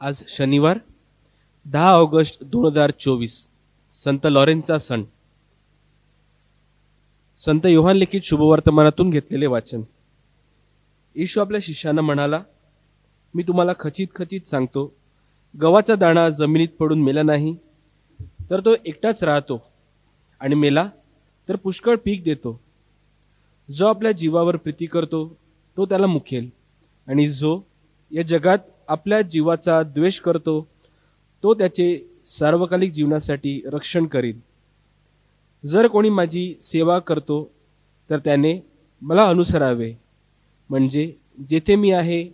आज शनिवार दहा ऑगस्ट दोन हजार चोवीस संत लॉरेन्सचा सण. संत योहान लिखित शुभवर्तमानातून घेतलेले वाचन. येशू आपल्या शिष्यांना म्हणाला मी तुम्हाला खचित खचित सांगतो गव्हाचा दाणा जमिनीत पडून मेला नाही तर तो एकटाच राहतो आणि मेला तर पुष्कळ पीक देतो. जो आपल्या जीवावर प्रीती करतो तो त्याला मुखेल आणि जो या जगात आपल्या जीवाचा द्वेष करतो तो त्याचे सार्वकालिक जीवनासाठी रक्षण करील जर कोणी माझी सेवा करतो तर त्याने मला अनुसरावे. म्हणजे जेथे मी आहे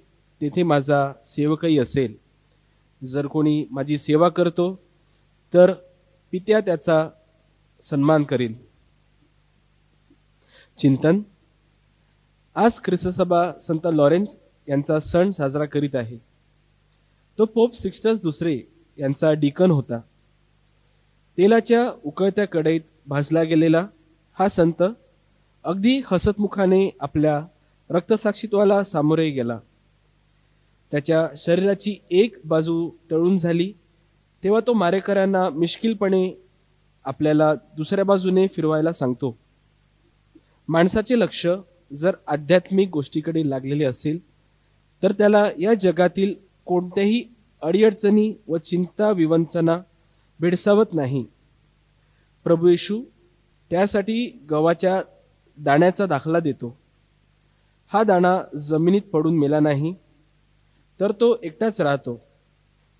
तेथे माझा सेवकही असेल. जर कोणी माझी सेवा करतो तर पित्या त्याचा सन्मान करील चिंतन. आज ख्रिस्तसभा संत लॉरेन्स यांचा सण साजरा करीत आहे. तो पोप सिक्स्टस दुसरे यांचा डिकन होता. तेलाच्या उकळत्या कढईत भाजला गेलेला हा संत अगदी हसतमुखाने आपल्या रक्तसाक्षीत्वाला सामोरे गेला. त्याच्या शरीराची एक बाजू तळून झाली तेव्हा तो मारेकऱ्यांना मिश्किलपणे आपल्याला दुसऱ्या बाजूने फिरवायला सांगतो. माणसाचे लक्ष जर आध्यात्मिक गोष्टीकडे लागलेले असेल तर त्याला या जगातील कोणत्याही अडीअडचणी व चिंता विवंचना भेडसावत नाही. प्रभू येशू त्यासाठी गव्हाच्या दाण्याचा दाखला देतो. हा दाणा जमिनीत पडून मेला नाही तर तो एकटाच राहतो.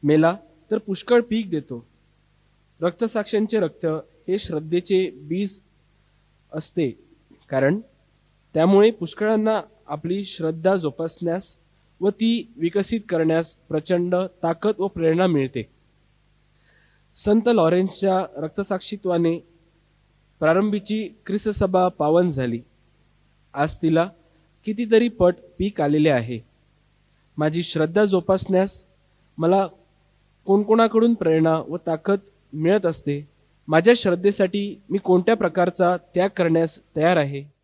मेला तर पुष्कळ पीक देतो. रक्तसाक्षांचे रक्त हे श्रद्धेचे बीज असते कारण त्यामुळे पुष्कळांना आपली श्रद्धा जोपासण्यास व ती विकसित करण्यास प्रचंड ताकद व प्रेरणा मिळते. संत लॉरेन्सच्या रक्तसाक्षित्वाने प्रारंभीची ख्रिस्तसभा पावन झाली. आज तिला कितीतरी पट पीक आलेले आहे. माझी श्रद्धा जोपासण्यास मला कोणकोणाकडून प्रेरणा व ताकद मिळत असते माझ्या श्रद्धेसाठी मी कोणत्या प्रकारचा त्याग करण्यास तयार आहे?